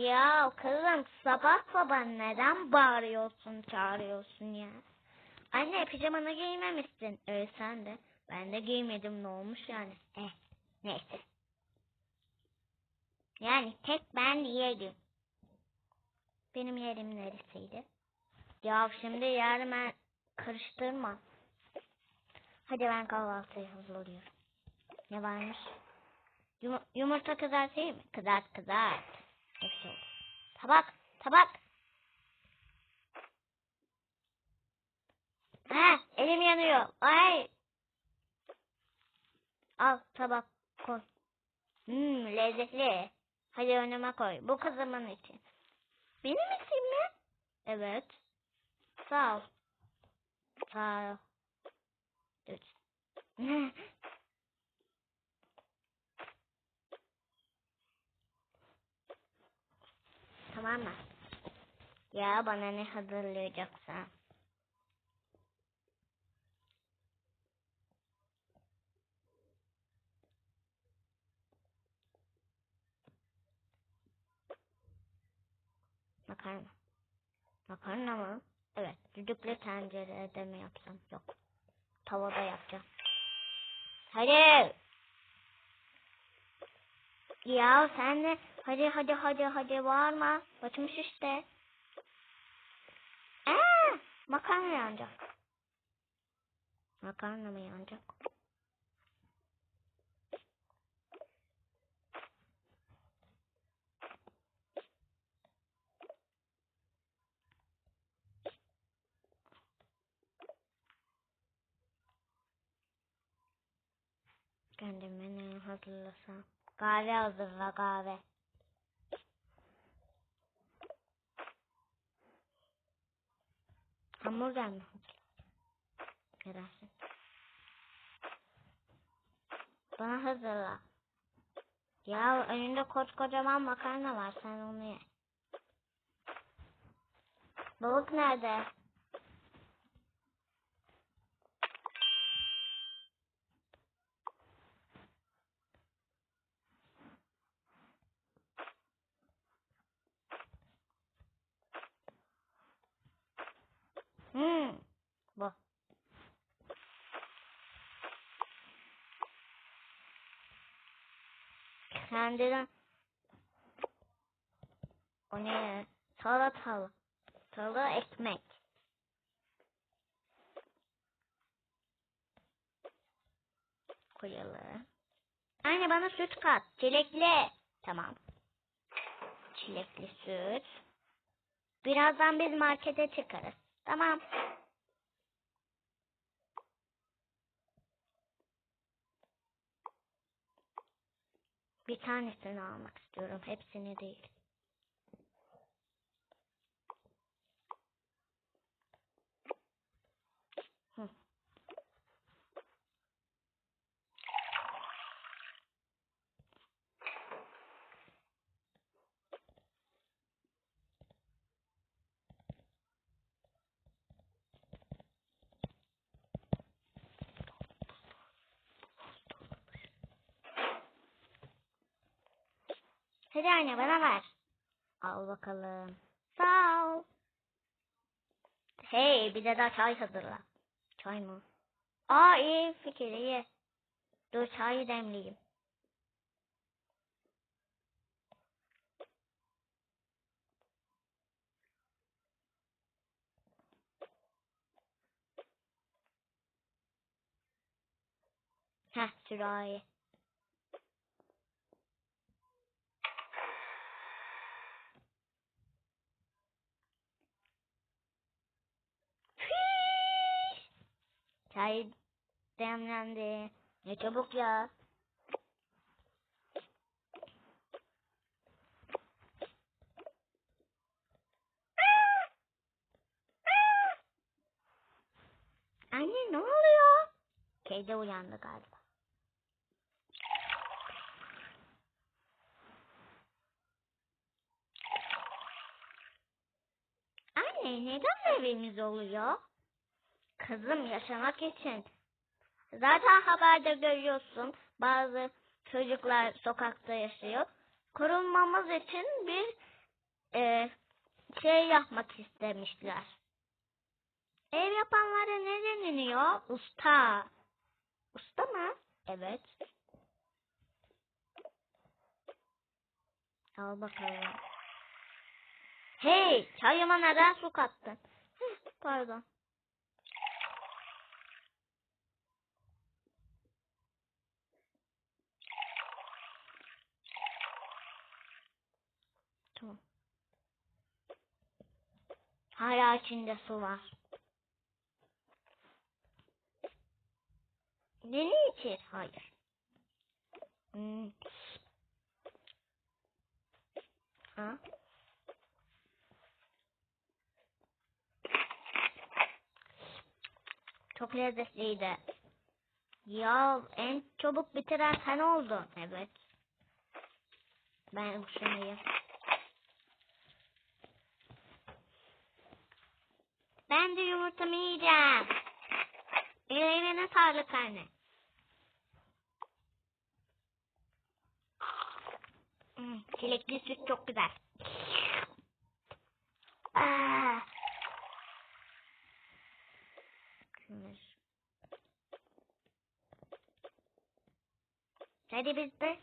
Ya kızım sabah sabah neden bağırıyorsun çağırıyorsun ya? Anne pijamanı giymemişsin. Öyle sen de. Ben de giymedim ne olmuş yani. Eh neyse. Yani tek ben yedim. Benim yerim neresiydi? Ya şimdi ben karıştırma. Hadi ben kahvaltıyı hazırlıyorum. Ne varmış? Yum- yumurta kızartayım mı? Kızart kızart. Hepsi oldu. Tabak tabak. Ha elim yanıyor. Ay. Al tabak koy. Hmm lezzetli. Hadi önüme koy. Bu kızımın için. Benim için mi? Evet. Sağ ol. Sağ ol. Dur. tamam mı? Ya bana ne hazırlayacaksın? Makarna. Makarna mı? Evet. Düdüklü tencerede mi yapsam? Yok. Tavada yapacağım. Hadi. Ya sen de hadi hadi hadi hadi bağırma. Batmış işte. Aa, makarna yanacak. Makarna mı yanacak? Kendime ne hazırlasam? Kahve hazırla kahve. Hamburger mi hazırla? Bana hazırla. Ya önünde kocaman makarna var sen onu ye. Balık nerede? Hmm. Bu. Kendine o ne? Salatalı. Salı ekmek. Koyalım. Anne bana süt kat. Çilekli. Tamam. Çilekli süt. Birazdan biz markete çıkarız. Tamam. Bir tanesini almak istiyorum. Hepsini değil. Hadi anne bana ver. Al bakalım. Sağ ol. Hey bir de daha çay hazırla. Çay mı? Aa iyi fikir iyi. Dur çayı demleyeyim. Heh sürahi. Çay demlendi. Ne çabuk ya. Anne ne oluyor? Kedi uyandı galiba. Anne neden evimiz oluyor? Kızım yaşamak için. Zaten haberde görüyorsun bazı çocuklar sokakta yaşıyor. Korunmamız için bir e, şey yapmak istemişler. Ev yapanlara ne deniliyor? Usta. Usta mı? Evet. Al bakalım. Hey, çayıma neden su kattın? Pardon. Tamam. Hala içinde su var. Beni içir. Hayır. Hmm. Ha? Çok lezzetliydi. Ya en çabuk bitiren sen oldun. Evet. Ben şunu yiyeyim. Ben de yumurtamı yiyeceğim. Ellerine sağlık anne. Hmm, çilekli süt çok güzel. Kımır. Hadi biz de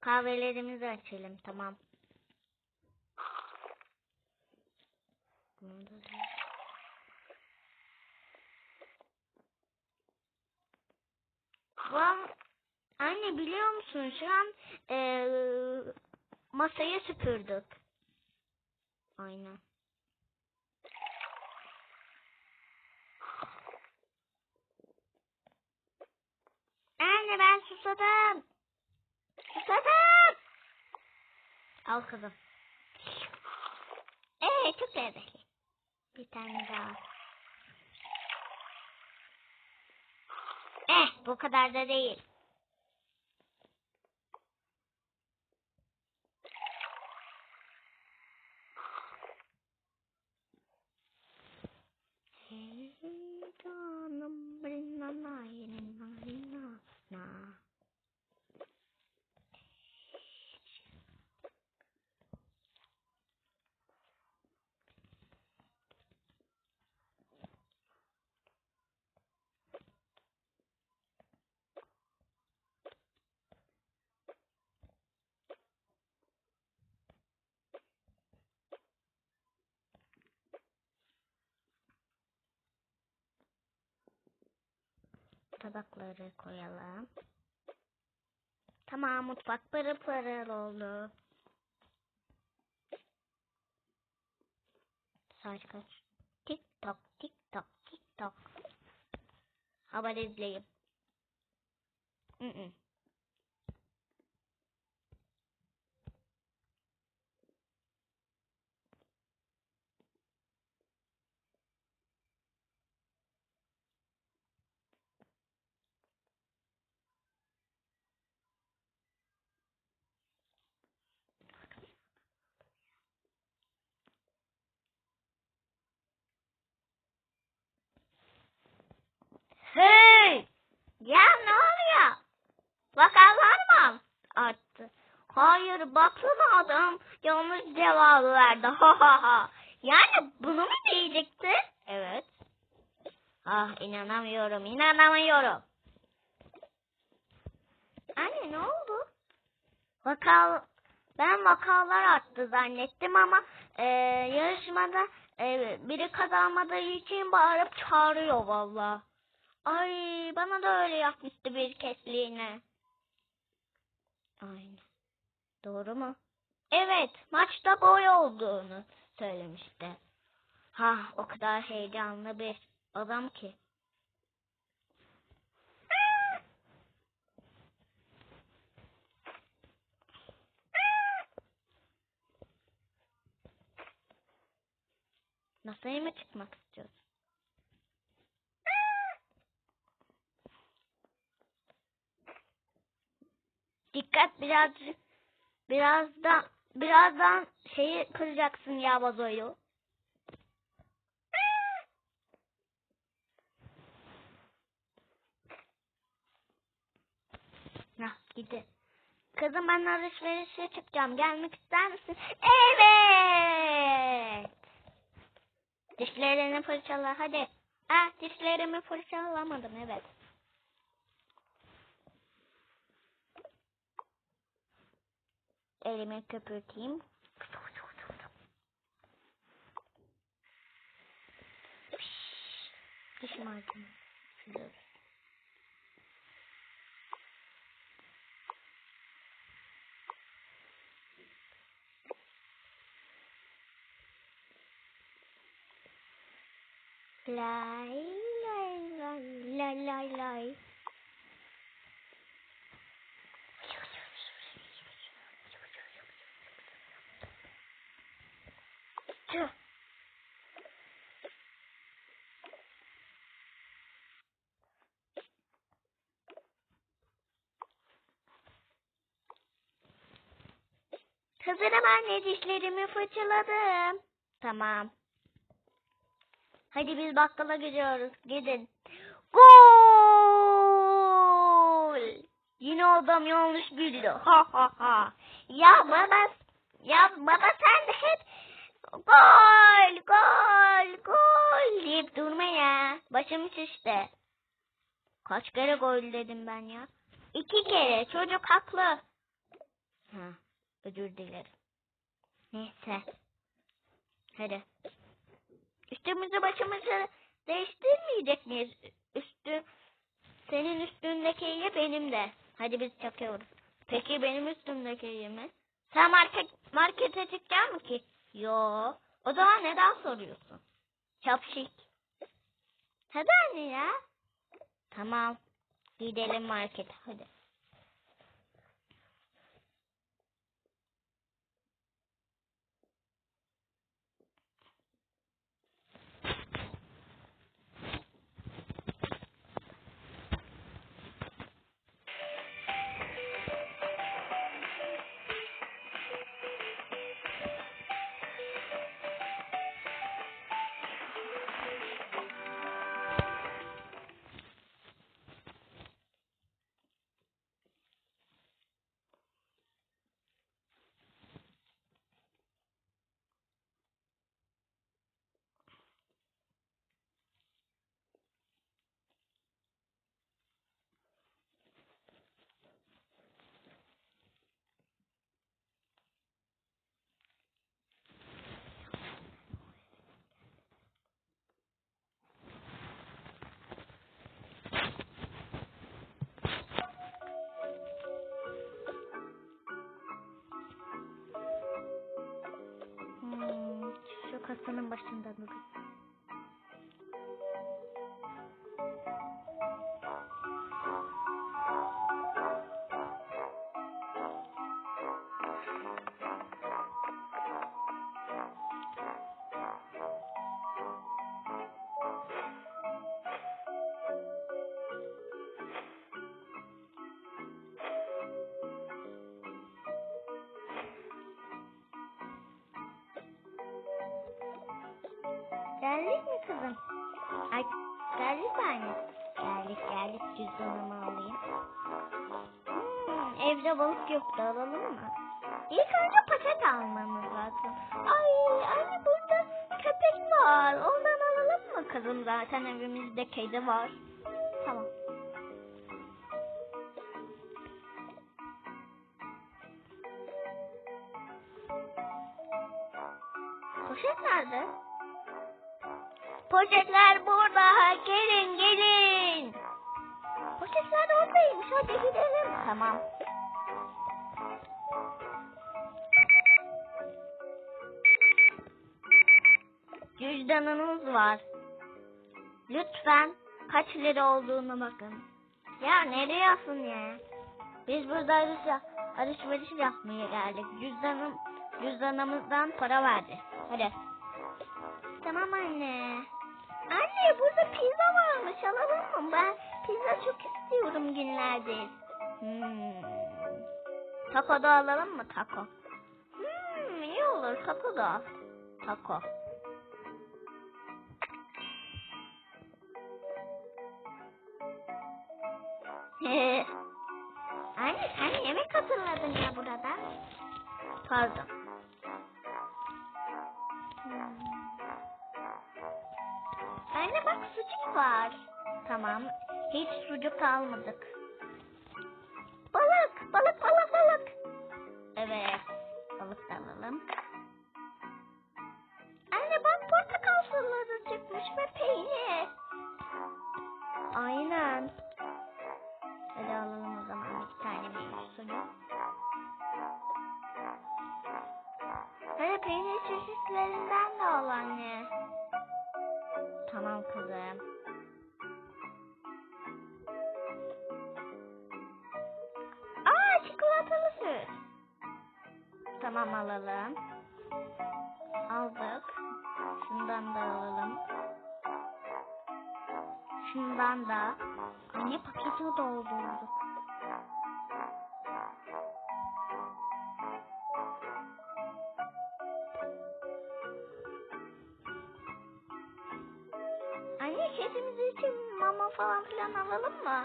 kahvelerimizi açalım tamam. Bunu da Vam, anne biliyor musun şu an eee masayı süpürdük. Aynen. Anne ben susadım. Susadım. Al kızım. Ee çok lezzetli. Bir tane daha. Eh bu kadar da değil. Hey canım brinna na na na na. Tabakları koyalım. Tamam mutfak pırıl pırıl oldu. Saat kaç? Tik tok tik tok tik tok. Haber izleyeyim. Hı -hı. Hey! Ya ne oluyor? Bakallar mı arttı? Hayır baksana yanlış cevabı verdi. Ha ha ha. Yani bunu mu diyecekti? Evet. Ah inanamıyorum inanamıyorum. Anne ne oldu? Vakal ben vakalar arttı zannettim ama e, yarışmada e, biri kazanmadığı için bağırıp çağırıyor valla. Ay bana da öyle yapmıştı bir kesliğine. Aynen. Doğru mu? Evet maçta gol olduğunu söylemişti. Ha o kadar heyecanlı bir adam ki. Masaya mı çıkmak istiyorsun? Dikkat birazcık biraz da birazdan şeyi kıracaksın ya vazoyu. Nah gidi. Kızım ben alışverişe çıkacağım. Gelmek ister misin? Evet. Dişlerini fırçala hadi. Ah dişlerimi fırçalamadım evet. Elimi köpürteyim. Diş macunu um. sürüyoruz. Lay lay lay lay lay lay. Hazırım anne dişlerimi fırçaladım. Tamam. Hadi biz bakkala gidiyoruz. Gidin. Gol! Yine adam yanlış bildi. Ha ha ha. Ya baba, ya baba sen de hep gol, gol, deyip durma ya. Başım şişti. Kaç kere gol dedim ben ya? İki kere. Çocuk haklı. Ha, özür dilerim. Neyse. Hadi. Üstümüzü başımızı değiştirmeyecek miyiz? Üstü senin üstündeki iyi benim de. Hadi biz çakıyoruz. Peki benim üstümdeki iyi mi? Sen market markete çıkacak mı ki? Yo. O zaman neden soruyorsun? Çapşik. Hadi anne ya. Tamam. Gidelim markete hadi. Geldik mi kızım? Ay geldik mi anne? Geldik geldik cüzdanımı alayım. Hmm, evde balık yoktu alalım mı? İlk önce paket almamız lazım. Ay anne burada köpek var. Ondan alalım mı kızım? Zaten evimizde kedi var. Tamam. Poşet nerede? Poşetler burada. Gelin gelin. Poşetler oradaymış. Hadi gidelim. Tamam. Cüzdanınız var. Lütfen kaç lira olduğunu bakın. Ya ne diyorsun ya? Biz burada alış- alışveriş yapmaya geldik. Cüzdanım, cüzdanımızdan para verdi. Hadi. Tamam anne. Anne burada pizza varmış alalım mı? Ben pizza çok istiyorum günlerdir. Hmm. Taco da alalım mı taco? Hmm, iyi olur taco da. al. Taco. Anne sen yemek hazırladın ya burada. Pardon. Bak sucuk var. Tamam. Hiç sucuk almadık. Balık, balık, balık, balık. Evet. Balık da alalım. Anne bak portakal suları çıkmış ve peynir. Aynen. Hadi alalım o zaman iki tane bir sucuk. Hadi peynir çeşitlerinden de al anne. Tamam kızım. Aa çikolatalı süt. Tamam alalım. Aldık. Şundan da alalım. Şundan da. Anne paketi doldurduk. Anne kedimiz için mama falan filan alalım mı?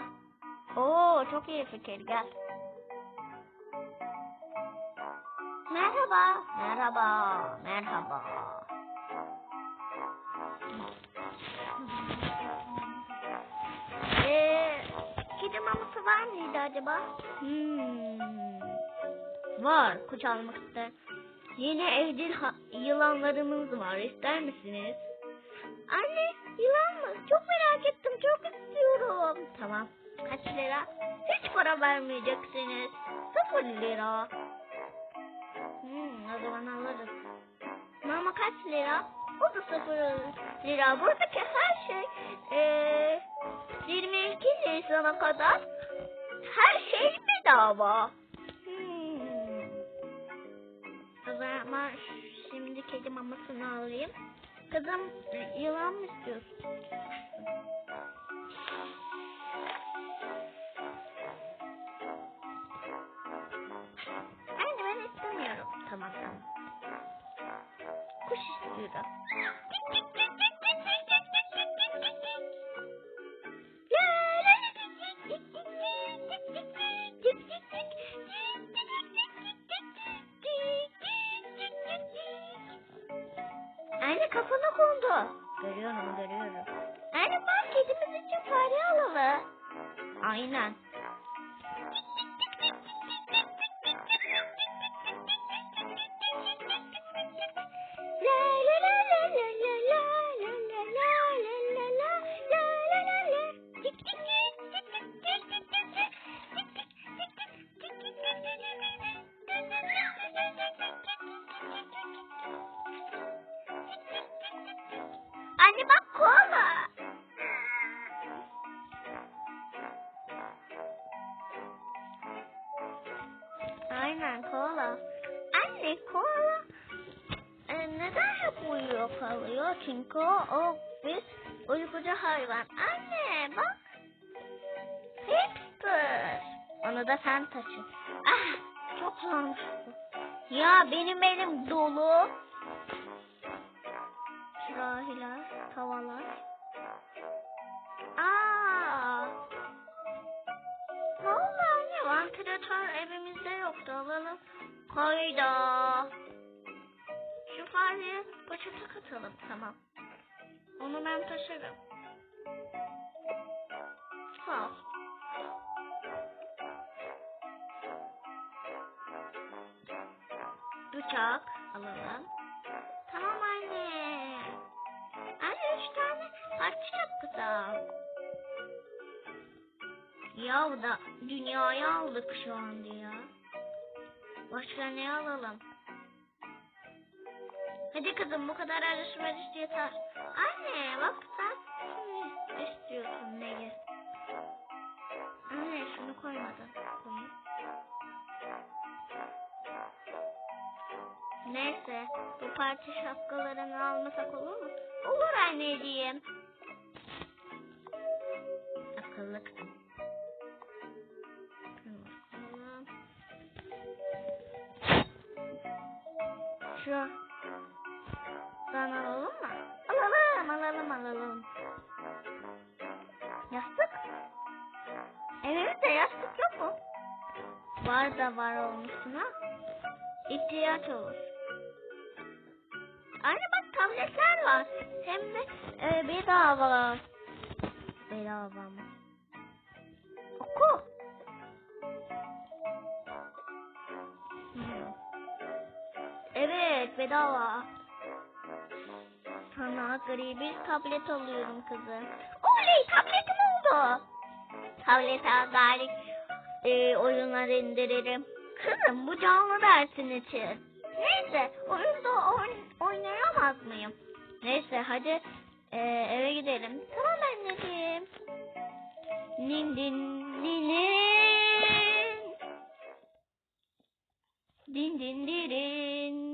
Oo çok iyi fikir gel. Merhaba. Merhaba. Merhaba. Ee, kedi maması var mıydı acaba? Hmm. Var. İster. Yeni evcil yılanlarımız var. İster misiniz? Anne yılan? Çok merak ettim. Çok istiyorum. Tamam. Kaç lira? Hiç para vermeyeceksiniz. Sıfır lira. Hmm, o zaman alırız. Mama kaç lira? O da sıfır lira. Buradaki her şey eee 22 Nisan'a kadar her şey bedava. Hmm. O zaman şimdi kedi mamasını alayım. Kızım yılan mı istiyorsun? Anne ben istemiyorum. Tamam tamam. Kuş istiyorum. Anne kafana Görüyorum görüyorum. Anne bak kedimiz için fare alalım. Aynen. Çünkü o, bir uykucu hayvan. Anne bak. Hipster. Onu da sen taşı. Ah çok zormuş bu. Ya benim elim dolu. Sürahiler, tavalar. Aa. Vallahi ne vantilatör evimizde yoktu alalım. Hayda. Poşete katalım tamam. Onu ben taşırım. Sağ ol. Bıçak alalım. Tamam anne. Anne üç tane parça yapacağım. Ya da dünyayı aldık şu anda ya. Başka ne alalım? Hadi kızım bu kadar alışveriş yeter. Anne bak sen ne istiyorsun neyi? Anne şunu koymadın. Koyayım. Neyse bu parça şapkalarını almasak olur mu? Olur anneciğim. Akıllı kızım. Var da var olmuşsun ha. İhtiyaç olur. Anne bak tabletler var. Hem de e, bedava. Bedava mı? Oku. Evet bedava. Sana gri bir tablet alıyorum kızım. Oley tabletim oldu. Tablet aldık. Ee, oyunlar indiririm. Kızım bu canlı dersin için. Neyse oyunda oyn oynayamaz mıyım? Neyse hadi ee, eve gidelim. Tamam anneciğim. Nin din dinin. Din din diri.